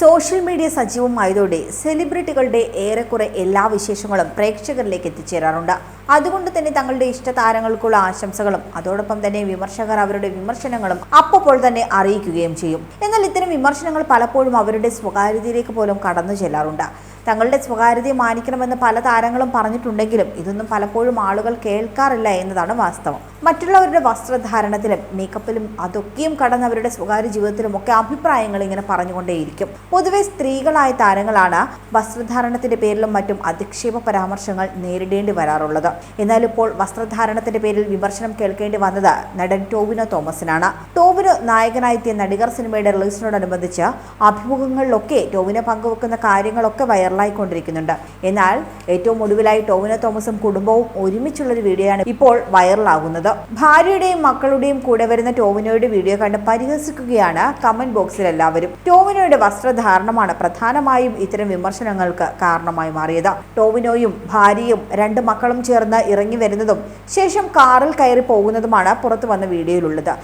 Social media സജീവമായതോടെ സെലിബ്രിറ്റികളുടെ ഏറെക്കുറെ എല്ലാ വിശേഷങ്ങളും പ്രേക്ഷകരിലേക്ക് എത്തിച്ചേരാറുണ്ട്. അതുകൊണ്ട് തന്നെ തങ്ങളുടെ ഇഷ്ട താരങ്ങൾക്കുള്ള ആശംസകളും അതോടൊപ്പം തന്നെ വിമർശകർ അവരുടെ വിമർശനങ്ങളും അപ്പോൾ തന്നെ അറിയിക്കുകയും ചെയ്യും. എന്നാൽ ഇത്തരം വിമർശനങ്ങൾ പലപ്പോഴും അവരുടെ സ്വകാര്യതയിലേക്ക് പോലും കടന്നു ചെല്ലാറുണ്ട്. തങ്ങളുടെ സ്വകാര്യതയെ മാനിക്കണമെന്ന് പല താരങ്ങളും പറഞ്ഞിട്ടുണ്ടെങ്കിലും ഇതൊന്നും പലപ്പോഴും ആളുകൾ കേൾക്കാറില്ല എന്നതാണ് വാസ്തവം. മറ്റുള്ളവരുടെ വസ്ത്രധാരണത്തിലും മേക്കപ്പിലും അതൊക്കെയും കടന്ന് അവരുടെ സ്വകാര്യ ജീവിതത്തിലും ഒക്കെ അഭിപ്രായങ്ങൾ ഇങ്ങനെ പറഞ്ഞുകൊണ്ടേയിരിക്കും. പൊതുവെ സ്ത്രീകളായ താരങ്ങളാണ് വസ്ത്രധാരണത്തിന്റെ പേരിലും മറ്റും അധിക്ഷേപ പരാമർശങ്ങൾ നേരിടേണ്ടി വരാറുള്ളത്. എന്നാൽ ഇപ്പോൾ വസ്ത്രധാരണത്തിന്റെ പേരിൽ വിമർശനം കേൾക്കേണ്ടി വന്നത് നടൻ ടോവിനോ തോമസിനാണ്. ടോവിനോ നായകനായെത്തിയ നടികർ സിനിമയുടെ റിലീസിനോടനുബന്ധിച്ച് അഭിമുഖങ്ങളിലൊക്കെ ടോവിനോ പങ്കുവെക്കുന്ന കാര്യങ്ങളൊക്കെ വൈറലായിക്കൊണ്ടിരിക്കുന്നുണ്ട്. എന്നാൽ ഏറ്റവും ഒടുവിലായി ടോവിനോ തോമസും കുടുംബവും ഒരുമിച്ചുള്ളൊരു വീഡിയോയാണ് ഇപ്പോൾ വൈറലാകുന്നത്. ഭാര്യയുടെയും മക്കളുടെയും കൂടെ വരുന്ന ടോവിനോയുടെ വീഡിയോ കണ്ട് പരിഹസിക്കുകയാണ് കമന്റ് ബോക്സിൽ എല്ലാവരും. ടോവിനോയുടെ വസ്ത്രധാരണമാണ് പ്രധാനമായും ഇത്തരം വിമർശനങ്ങൾക്ക് കാരണമായി മാറിയത്. ടോവിനോയും ഭാര്യയും രണ്ട് മക്കളും ചേർന്ന് ഇറങ്ങി വരുന്നതും ശേഷം കാറിൽ കയറി പോകുന്നതുമാണ് പുറത്തു വന്ന വീഡിയോയിലുള്ളത്.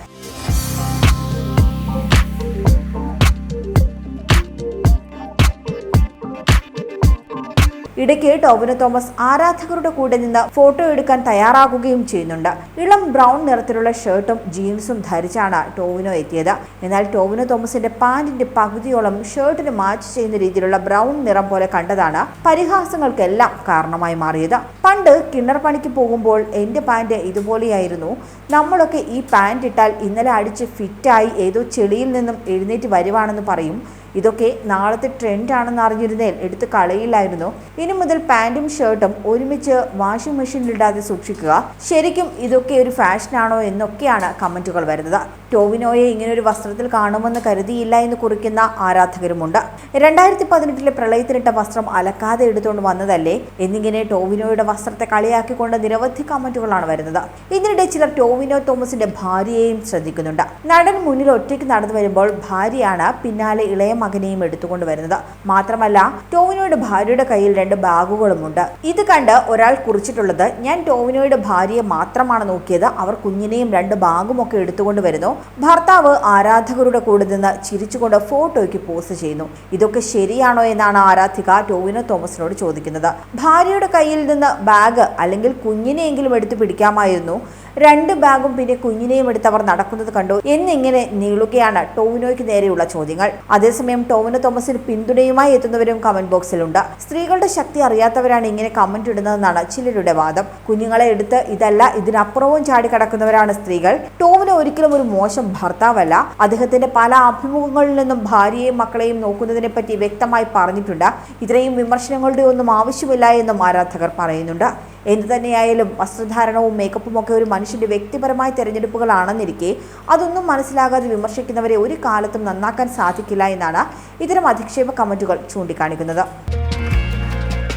ഇടയ്ക്ക് ടോവിനോ തോമസ് ആരാധകരുടെ കൂടെ നിന്ന് ഫോട്ടോ എടുക്കാൻ തയ്യാറാകുകയും ചെയ്യുന്നുണ്ട്. ഇളം ബ്രൗൺ നിറത്തിലുള്ള ഷർട്ടും ജീൻസും ധരിച്ചാണ് ടോവിനോ എത്തിയത്. എന്നാൽ ടോവിനോ തോമസിന്റെ പാന്റിന്റെ പകുതിയോളം ഷർട്ടിന് മാച്ച് ചെയ്യുന്ന രീതിയിലുള്ള ബ്രൗൺ നിറം പോലെ കണ്ടതാണ് പരിഹാസങ്ങൾക്കെല്ലാം കാരണമായി മാറിയത്. പണ്ട് കിണർ പണിക്ക് പോകുമ്പോൾ എന്റെ പാന്റ് ഇതുപോലെയായിരുന്നു. നമ്മളൊക്കെ ഈ പാന്റ് ഇട്ടാൽ ഇന്നലെ അടിച്ച് ഫിറ്റായി ഏതോ ചെളിയിൽ നിന്നും എഴുന്നേറ്റ് വരുവാണെന്ന് പറയും. ഇതൊക്കെ നാളത്തെ ട്രെൻഡ് ആണെന്ന് അറിഞ്ഞിരുന്നേൽ എടുത്ത് കളയില്ലായിരുന്നു. ഇനി മുതൽ പാന്റും ഷർട്ടും ഒരുമിച്ച് വാഷിംഗ് മെഷീനിലിടാതെ സൂക്ഷിക്കുക. ശരിക്കും ഇതൊക്കെ ഒരു ഫാഷനാണോ എന്നൊക്കെയാണ് കമന്റുകൾ വരുന്നത്. ടോവിനോയെ ഇങ്ങനെ ഒരു വസ്ത്രത്തിൽ കാണുമെന്ന് കരുതിയില്ല എന്ന് കുറിക്കുന്ന ആരാധകരുമുണ്ട്. രണ്ടായിരത്തി പതിനെട്ടിലെ പ്രളയത്തിലിട്ട വസ്ത്രം അലക്കാതെ എടുത്തുകൊണ്ട് വന്നതല്ലേ? എന്നിങ്ങനെ ടോവിനോയുടെ വസ്ത്രത്തെ കളിയാക്കിക്കൊണ്ട് നിരവധി കമന്റുകളാണ് വരുന്നത്. ഇതിനിടെ ചിലർ ടോവിനോ തോമസിന്റെ ഭാര്യയെയും ശ്രദ്ധിക്കുന്നുണ്ട്. നടൻ മുന്നിൽ ഒറ്റയ്ക്ക് നടന്നു വരുമ്പോൾ ഭാര്യയാണ് പിന്നാലെ ഇളയ മകനെയും എടുത്തുകൊണ്ട് വരുന്നത്. മാത്രമല്ല ടോവിനോയുടെ ഭാര്യയുടെ കയ്യിൽ രണ്ട് ബാഗുകളുമുണ്ട്. ഇത് കണ്ട് ഒരാൾ കുറിച്ചിട്ടുള്ളത് ഞാൻ ടോവിനോയുടെ ഭാര്യയെ മാത്രമാണ് നോക്കിയത്. അവർ കുഞ്ഞിനെയും രണ്ട് ബാഗും ഒക്കെ എടുത്തുകൊണ്ട് വരുന്നു. ഭർത്താവ് ആരാധകരുടെ കൂടെ നിന്ന് ചിരിച്ചുകൊണ്ട് ഫോട്ടോയ്ക്ക് പോസ്റ്റ് ചെയ്യുന്നു. ഇതൊക്കെ ശരിയാണോ എന്നാണ് ആരാധിക ടോവിനോ തോമസിനോട് ചോദിക്കുന്നത്. ഭാര്യയുടെ കയ്യിൽ നിന്ന് ബാഗ് അല്ലെങ്കിൽ കുഞ്ഞിനെയെങ്കിലും എടുത്തു പിടിക്കാമായിരുന്നു. രണ്ട് ബാഗും പിന്നെ കുഞ്ഞിനെയും എടുത്ത് അവർ നടക്കുന്നത് കണ്ടു. എന്നിങ്ങനെ നീളുകയാണ് ടോവിനോയ്ക്ക് നേരെയുള്ള ചോദ്യങ്ങൾ. അതേസമയം ടോവിനോ തോമസിന് പിന്തുണയുമായി എത്തുന്നവരും കമന്റ് ബോക്സിലുണ്ട് സ്ത്രീകളുടെ ശക്തി അറിയാത്തവരാണ് ഇങ്ങനെ കമന്റ് ഇടുന്നതെന്നാണ് ചിലരുടെ വാദം. കുഞ്ഞുങ്ങളെ എടുത്ത് ഇതല്ല ഇതിനപ്പുറവും ചാടി കടക്കുന്നവരാണ് സ്ത്രീകൾ. ടോവിനോ ഒരിക്കലും ഒരു മോശം ഭർത്താവല്ല. അദ്ദേഹത്തിന്റെ പല അഭിമുഖങ്ങളിൽ നിന്നും ഭാര്യയെയും മക്കളെയും നോക്കുന്നതിനെ പറ്റി വ്യക്തമായി പറഞ്ഞിട്ടുണ്ട്. ഇത്രയും വിമർശനങ്ങളുടെ ഒന്നും ആവശ്യമില്ല എന്നും ആരാധകർ പറയുന്നുണ്ട്. എന്തു തന്നെയായാലും വസ്ത്രധാരണവും മേക്കപ്പും ഒക്കെ ഒരു മനുഷ്യന്റെ വ്യക്തിപരമായ തിരഞ്ഞെടുപ്പുകളാണെന്നിരിക്കെ അതൊന്നും മനസ്സിലാകാതെ വിമർശിക്കുന്നവരെ ഒരു കാലത്തും നന്നാക്കാൻ സാധിക്കില്ല എന്നാണ് ഇത്തരം അധിക്ഷേപ കമന്റുകൾ ചൂണ്ടിക്കാണിക്കുന്നത്.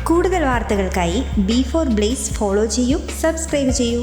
കൂടുതൽ വാർത്തകൾക്കായി ബി ഫോർ ബ്ലേസ് ഫോളോ ചെയ്യൂ സബ്സ്ക്രൈബ് ചെയ്യൂ.